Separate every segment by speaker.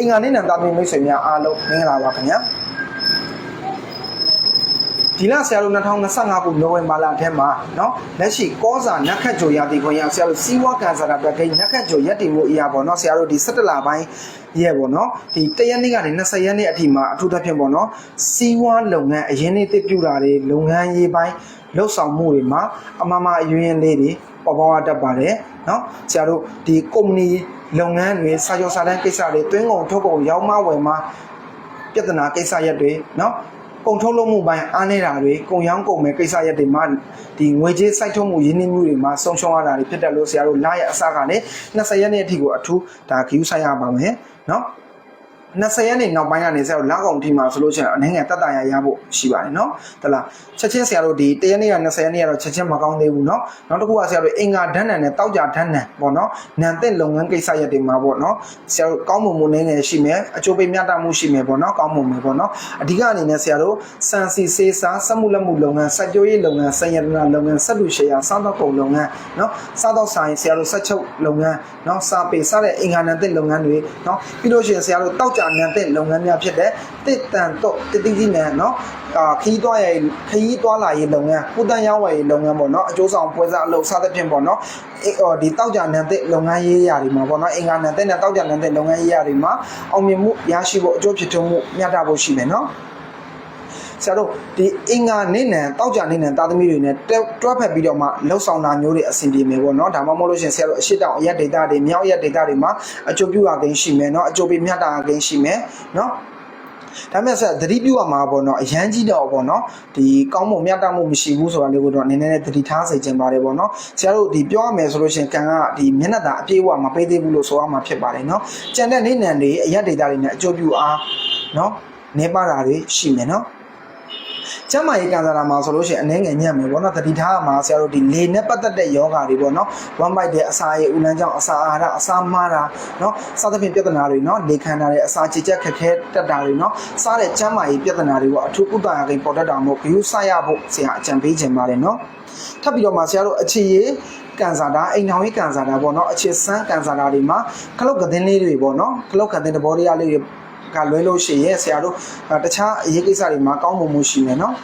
Speaker 1: အင်္ဂါနေ့နံသားသမီးမိတ်ဆွေများအားလုံးမင်္ဂလာပါခင်ဗျာဒီလဆရာတို့2025ခုနိုဝင်ဘာလထဲမှာเนาะလက်ရှိကောစာနက်ခတ်ကြိုရသည်ခွင့်ရဆရာတို့စီးဝါကန်ဆာတာအတွက်ဂိမ်းနက်ခတ်ကြိုရက်တည်မှုအရာပေါ့เนาะဆရာတို့ဒီ17လပိုင်းရဲ့ပေါ့เนาะဒီ1ရက်နေ့ကနေ20ရက်နေ့အထိမှာအထူးသဖြင့်ပေါ့เนาะစီးဝါလုပ်ငန်းအရင်နေ့တစ်ပြူတာတွေလုပ်ငန်းရေးပိုင်းလှုပ်ဆောင်မှုတွေမှာအမမအရင်းလေးတွေ ပေါ်ပေါက်တတ်ပါတယ်เนาะဆရာတို့ဒီကုမ္ပဏီလုပ်ငန်းတွေစာချုပ်စာတမ်းကိစ္စတွေတွင်းကုန်ထုတ်ကုန်ရောင်းမဝယ်မှာ ပြဿနာကိစ္စရက်တွေเนาะကုန်ထုတ်လုပ်မှုပိုင်းအားနေတာတွေကုန်ရောင်းကုန်မဲ့ကိစ္စရက်တွေမှာဒီငွေကြေးစိုက်ထုတ်မှုရင်းနှီးမှုတွေမှာဆုံးရှုံးရတာတွေဖြစ်တယ်လို့ဆရာတို့လာရအစကနေ20ရက်နေ့အထိကိုအထူးဒါဂယူဆိုင်ရပါမယ်เนาะ 20ရက်နေနောက်ပိုင်းကနေဆရာတို့လကောင်ဒီမှာဆိုလို့ရှိရင်အနည်းငယ်တက်တာရရဖို့ရှိပါတယ်နော်တလားချက်ချင်းဆရာတို့ဒီတရက်နေ့က20ရက်နေ့ကတော့ချက်ချင်းမကောင်းသေးဘူးနော်နောက်တစ်ခုကဆရာတို့အင်္ဂါဓာတ်နံနဲ့တောက်ကြဓာတ်နံပေါ့နော်နံတဲ့လုပ်ငန်းကိစ္စရပ်တွေမှာပေါ့နော်ဆရာတို့ကောင်းမွန်မှုနည်းငယ်ရှိမယ်အချိုးပိမျှတမှုရှိမယ်ပေါ့နော်ကောင်းမွန်မယ်ပေါ့နော်အဓိကအနေနဲ့ဆရာတို့စံစီစေးစားစက်မှုလက်မှုလုပ်ငန်းစက်ကြိုးရေးလုပ်ငန်းစံရတနာလုပ်ငန်းစက်လူရှယ်ယာစားသောက်ကုန်လုပ်ငန်းနော်စားသောက်ဆိုင်ဆရာတို့စက်ချုပ်လုပ်ငန်းနော်စာပေစတဲ့အင်္ဂါနံတဲ့လုပ်ငန်းတွေနော်ပြီးလို့ရှိရင်ဆရာတို့တောက်ကြကြာနံတဲ့လုပ်ငန်းများဖြစ်တဲ့တစ်တန်တော့တတိတိနံနော်အာခီးသွားရည်ခီးသွားလာရေးလုပ်ငန်းကုသန်းရောင်းဝယ်ရေးလုပ်ငန်းပေါ့နော်အကျိုးဆောင်ပွဲစားအလုပ်စသဖြင့်ပေါ့နော်ဒီတောက်ကြနံတဲ့လုပ်ငန်းရေးရာတွေမှာပေါ့နော်အင်္ဂါနံတဲ့နဲ့တောက်ကြနံတဲ့လုပ်ငန်းရေးရာတွေမှာအောင်မြင်မှုရရှိဖို့အကျိုးဖြစ်ထွန်းမှုမျှတဖို့ရှိမယ်နော် ဆရာတို့ဒီအင်္ဂါနေနံတောက်ကြနေနံတာသမီတွေနဲ့တွဲတွဲဖက်ပြီးတော့မှလှုပ်ဆောင်တာမျိုးတွေအဆင်ပြေမယ်ပေါ့နော်ဒါမှမဟုတ်လို့ရှရင်ဆရာတို့အရှိတောင်အရက်ဒေတာတွေမြောက်ရက်ဒေတာတွေမှာအကျိုးပြုရကိန်းရှိမယ်နော်အကျိုးပေးမြတ်တာကိန်းရှိမယ်နော်ဒါမဲ့ဆက်သတိပြုရမှာပေါ့နော်အရန်ကြီးတော့ပေါ့နော်ဒီကောင်းမွန်မြတ်တမှုမရှိဘူးဆိုတာလေးကိုတော့နည်းနည်းနဲ့သတိထားစေချင်ပါတယ်ပေါ့နော်ဆရာတို့ဒီပြောရမယ်ဆိုလို့ရှိရင်ကံကဒီမျက်နှာသာအပြည့်အဝမပေးသေးဘူးလို့ဆိုရမှာဖြစ်ပါတယ်နော်ကြံတဲ့နေနံတွေအရက်ဒေတာတွေနဲ့အကျိုးပြုအားနော်နေပါတာတွေရှိမယ်နော် ကျမ်းမာရေးကန်ဆာတာမှာဆိုလို့ရှိရင်အနည်းငယ်ညံ့မယ်ပေါ့နော်တတိထားမှာဆရာတို့ဒီလေနဲ့ပတ်သက်တဲ့ယောဂါတွေပေါ့နော် one bite တဲ့အစာရည်ဦးလန်းကြောင့်အစာအာဟာရအစာမှားတာနော်စသဖြင့်ပြဿနာတွေနော်လေခန္ဓာတွေအစာချေချက်ခက်ခဲတက်တာတွေနော်စားတဲ့ကျမ်းမာရေးပြဿနာတွေပေါ့အထူးဥပ္ပါယကိန်းပေါ်တတ်တာမို့ဂရုစိုက်ရဖို့ဆရာအကြံပေးခြင်းပါတယ်နော်ထပ်ပြီးတော့မှဆရာတို့အခြေရေးကန်ဆာတာအိမ်ထောင်ရေးကန်ဆာတာပေါ့နော်အခြေစမ်းကန်ဆာတာတွေမှာခလုတ်ကသင်းလေးတွေပေါ့နော်ခလုတ်ကသင်းတဘောတရားလေးတွေ ကလွဲလို့ရှိရင်ဆရာတို့တခြားအရေးကိစ္စတွေမှာကောင်းမွန်မှုရှိမယ်နော်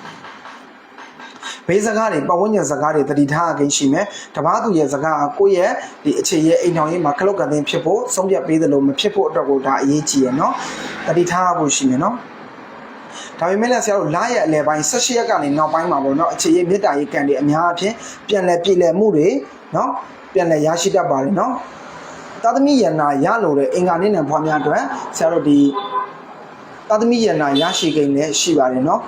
Speaker 1: ဘေးစကားတွေပတ်ဝန်းကျင်စကားတွေတတိထားအကိန်းရှိမယ်တပားသူရဲ့စကားကကိုယ့်ရဲ့ဒီအခြေရဲ့အိမ်ထောင်ရေးမှာခလုတ်ကန်တင်ဖြစ်ဖို့ဆုံးဖြတ်ပေးသလိုမဖြစ်ဖို့အတွက်ကိုဒါအရေးကြီးရယ်နော်တတိထားဖို့ရှိမယ်နော်ဒါပေမဲ့လည်းဆရာတို့လာရဲ့အလဲပိုင်း16ရက်ကနေနောက်ပိုင်းမှာပေါ့နော်အခြေရေးမေတ္တာရေးကံတွေအများအပြားပြန်လဲပြည်လဲမှုတွေနော်ပြန်လဲရရှိတတ်ပါတယ်နော် သာသမီယန္နာရလို့တဲ့အင်္ဂါနေ့နဲ့ဖွားများအတွက်ဆရာတို့ဒီသာသမီယန္နာရရှိကိန်းလည်းရှိပါတယ်နော်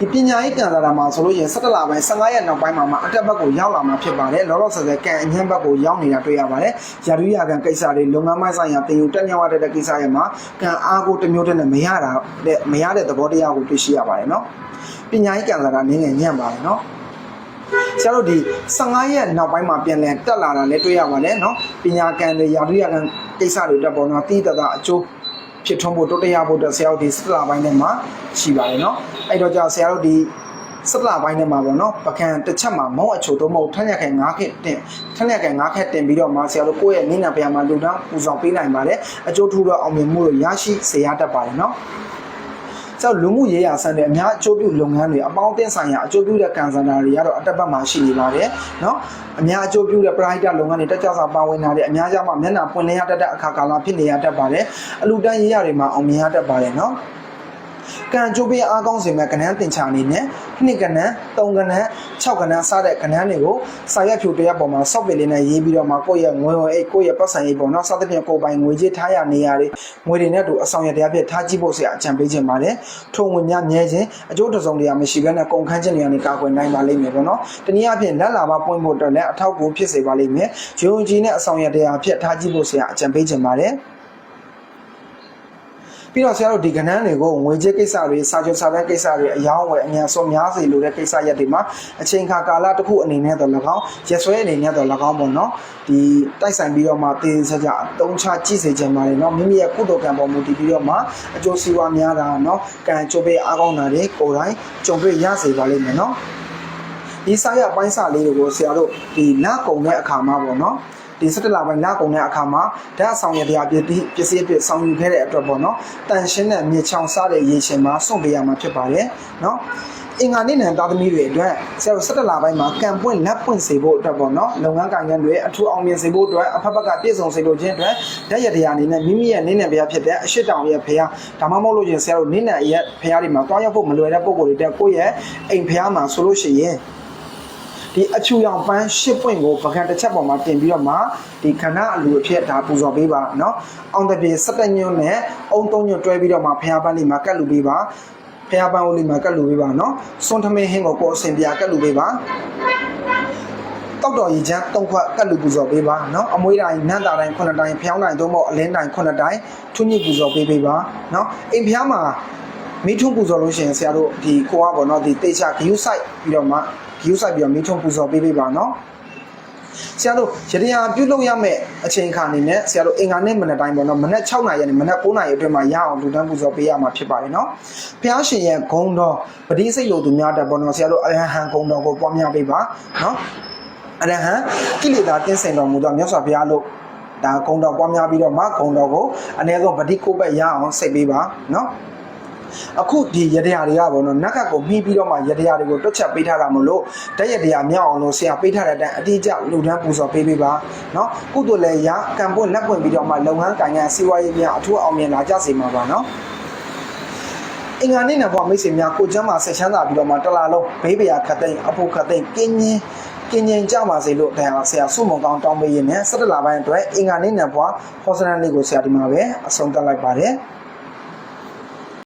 Speaker 1: ဒီပညာရေးကန်လာတာမှာဆိုလို့ရှိရင်17လပိုင်း15ရက်နောက်ပိုင်းမှာမှအတက်ဘက်ကိုရောက်လာမှာဖြစ်ပါတယ်လောလောဆယ်ဆယ်ကန်အញ្ញမ်းဘက်ကိုရောက်နေတာတွေ့ရပါတယ်ရာထူးရကန်ကိစ္စတွေလုပ်ငန်းမိုင်းဆိုင်ရာတင်ယူတက်မြောက်ရတဲ့ကိစ္စရဲ့မှာကန်အားကိုတစ်မျိုးတည်းနဲ့မရတာတဲ့မရတဲ့သဘောတရားကိုတွေ့ရှိရပါတယ်နော်ပညာရေးကန်လာတာနည်းငယ်ညံ့ပါတယ်နော် ဆရာတို့ဒီ15ရက်နောက်ပိုင်းမှာပြန်လည်တက်လာတာလည်းတွေ့ရပါတယ်နော်ပညာကန်တွေရာထူးရကန်ကိစ္စတွေတက်ပေါ်တော့တီးတသာအကျိုးဖြစ်ထွန်းဖို့တိုးတက်ရဖို့အတွက်ဆရာတို့ဒီ17လပိုင်းထဲမှာရှိပါတယ်နော်အဲ့တော့ကြာဆရာတို့ဒီစက်လာပိုင်းထဲမှာပေါ့နော်ပကံတစ်ချက်မှာမောင်းအချိုတော့မဟုတ်ထက်ရက်ခဲ9ခက်တင်ထက်ရက်ခဲ9ခက်တင်ပြီးတော့မှဆရာတို့ကိုယ့်ရဲ့နိနာပယမှာလူတောင်းပူဆောင်ပေးနိုင်ပါတယ်အကျိုးထူတော့အောင်မြင်မှုလို့ရရှိစေရတတ်ပါတယ်နော် ကျောက်လူမှုရေးရာဆန်တဲ့အများအကျိုးပြုလုပ်ငန်းတွေအပေါင်းအသင်းဆိုင်ရာအကျိုးပြုတဲ့ကန်ဆန်တာတွေကတော့အတက်ဘက်မှာရှိနေပါတယ်နော်အများအကျိုးပြုတဲ့ပရိုက်တာလုပ်ငန်းတွေတက်ကြွစွာပါဝင်လာတဲ့အများကြမှာမျက်နှာပွင့်လင်းရတတ်တဲ့အခါကာလဖြစ်နေရတတ်ပါတယ်အလူတန်းရေးရတွေမှာအောင်မြင်ရတတ်ပါတယ်နော် ကံကြိုးပေးအားကောင်းစေမဲ့ကဏ္ဍတင်ချာအနေနဲ့နှစ်ကဏ္ဍသုံးကဏ္ဍ6ကဏ္ဍစတဲ့ကဏ္ဍတွေကိုစာရွက်ဖြူတစ်ရက်ပေါ်မှာစော့ပင်လေးနဲ့ရေးပြီးတော့မှကိုယ့်ရဲ့ငွေဝင်အိတ်ကိုယ့်ရဲ့ပတ်စံရေးပေါ်နော်စသဖြင့်ကိုယ်ပိုင်ငွေကြေးထားရနေရတွေငွေတွေနဲ့တူအဆောင်ရတရားဖြစ်ထားကြည့်ဖို့ဆရာအကြံပေးခြင်းပါတယ်ထုံငွေများမြဲခြင်းအကျိုးတစုံတရာမရှိဘဲနဲ့ကုန်ခန်းခြင်းတွေကနေကာကွယ်နိုင်ပါလိမ့်မယ်ပေါ့နော်တနည်းအားဖြင့်လက်လာပါပွင့်ဖို့အတွက်လည်းအထောက်အကူဖြစ်စေပါလိမ့်မယ်ဂျုံကြီးနဲ့အဆောင်ရတရားဖြစ်ထားကြည့်ဖို့ဆရာအကြံပေးခြင်းပါတယ် ပြီးတော့ဆရာတို့ဒီကဏ္ဍတွေကိုငွေကြေးကိစ္စတွေစာချုပ်စာတမ်းကိစ္စတွေအယောင်းဝယ်အမြန်ဆုံးများစေလိုတဲ့ကိစ္စရက်တွေမှာအချိန်ခါကာလတစ်ခုအနေနဲ့တော့၎င်းရက်စွဲအနေနဲ့တော့၎င်းပေါ့နော်ဒီတိုက်ဆိုင်ပြီးတော့မှတည်စကြအတုံးချကြည့်စေချင်ပါတယ်နော်မိမိရဲ့ကုသိုလ်ကံပေါ်မူတည်ပြီးတော့မှအကျိုးစီးပွားများတာနော်ကံကြိုးပေးအားကောင်းတာတွေကိုယ်တိုင်ကြုံတွေ့ရစေပါလိမ့်မယ်နော်ဒီစာရအပိုင်းစာလေးတွေကိုဆရာတို့ဒီလကုံတဲ့အခါမှာပေါ့နော် ဒီ17လပိုင်းလကုန်တဲ့အခါမှာဓာတ်ဆောင်ရတရားပစ္စည်းပစ္စည်းအဖြစ်ဆောင်ယူခဲ့တဲ့အတွက်ပေါ့နော်တန်ရှင်းတဲ့မြေချောင်စားတဲ့ရေရှင်မှာစွန့်ပေးရမှာဖြစ်ပါတယ်နော်အင်္ဂါနေ့နံသားသမီးတွေအတွက်ဆရာတို့17လပိုင်းမှာကံပွင့်လက်ပွင့်စေဖို့အတွက်ပေါ့နော်လုပ်ငန်းကိုင်ငန်းတွေအထူးအောင်မြင်စေဖို့အတွက်အဖက်ဖက်ကပြည့်စုံစေလို့ခြင်းအတွက်ဓာတ်ရတရားအနေနဲ့မိမိရဲ့နင်းနယ်ဘုရားဖြစ်တဲ့အရှိတောင်ရဲ့ဘုရားဒါမှမဟုတ်လို့ရှင်ဆရာတို့နင်းနယ်ရဲ့ဘုရားတွေမှာတွားရောက်ဖို့မလွယ်တဲ့ပုံကိုယ်တွေတက်ကိုယ့်ရဲ့အိမ်ဘုရားမှာဆိုလို့ရှိရင် ဒီအချူရောင်ပန်းရှစ်ပွင့်ကိုပကံတစ်ချက်ပေါ်မှာတင်ပြီးတော့မှဒီခဏအလူအဖြစ်ဒါပူဇော်ပေးပါเนาะအောင်တပြေ17ညွန့်နဲ့အုံ3ညွန့်တွဲပြီးတော့မှဖះပန်းလေးမှာကတ်လူပေးပါဖះပန်းဦးလေးမှာကတ်လူပေးပါเนาะစွန်ထမင်းဟင်းကိုကိုယ်အစင်ပြကတ်လူပေးပါတောက်တော်ရီချမ်း၃ခွက်ကတ်လူပူဇော်ပေးပါเนาะအမွေးတိုင်းနန်းတာတိုင်း9တိုင်းဖျောင်းတိုင်းသို့မဟုတ်အလင်းတိုင်း9တိုင်းထွညစ်ပူဇော်ပေးပေးပါเนาะအိမ်ဖះမှာမိထုံးပူဇော်လို့ရှိရင်ဆရာတို့ဒီကိုကပေါ့เนาะဒီတေချာဂယူးဆိုင်ပြီးတော့မှ view ဆိုင်ပြီးတော့မိထုံပူဇော်ပေးပေးပါနော်ဆရာတို့ရတရားပြုလုပ်ရမယ့်အချိန်ခါအနေနဲ့ဆရာတို့အင်္ဂါနေ့မနက်တိုင်းပေါ့နော်မနက်6နာရီနဲ့မနက်9နာရီအတွင်းမှာရအောင်လူတန်းပူဇော်ပေးရမှာဖြစ်ပါတယ်နော်ဘုရားရှင်ရဲ့ဂုံတော်ပတိစိတ်လို့သူများတက်ပေါ့နော်ဆရာတို့အရဟံဂုံတော်ကိုပွားများပေးပါနော်အရဟံကိလေသာကင်းစင်တော်မူသောမြတ်စွာဘုရားလို့ဒါဂုံတော်ပွားများပြီးတော့မှဂုံတော်ကိုအ ਨੇ ဆုံးပတိကိုပဲရအောင်စိတ်ပေးပါနော် အခုဒီရတရားတွေကပေါ့နော်နက်ကကိုမှီးပြီးတော့မှရတရားတွေကိုတွက်ချက်ပေးထားတာမလို့တက်ရတရားမြောက်အောင်လို့ဆရာပေးထားတဲ့အတိုင်းအတိအကျလူတန်းပူဇော်ပေးပေးပါနော်ကုသိုလ်လည်းရကံပွင့်လက်ပွင့်ပြီးတော့မှလုပ်ငန်းကိုင်ငန်းစီးပွားရေးများအထူးအောင်မြင်လာကြစေမှာပါနော်အင်္ဂါနေ့နဲ့ဘွားမိတ်ဆွေများကိုကျမ်းမှာဆက်ချမ်းသာပြီးတော့မှတလာလုံးဘေးပရာခတ်သိမ်းအဖို့ခတ်သိမ်းကင်းငင်းကင်းငင်ကြပါစေလို့တရားဆရာစုမုံကောင်းတောင်းပေးရင်းနဲ့17လပိုင်းအတွက်အင်္ဂါနေ့နဲ့ဘွားဟောစနန်လေးကိုဆရာဒီမှာပဲအဆုံးသတ်လိုက်ပါတယ်။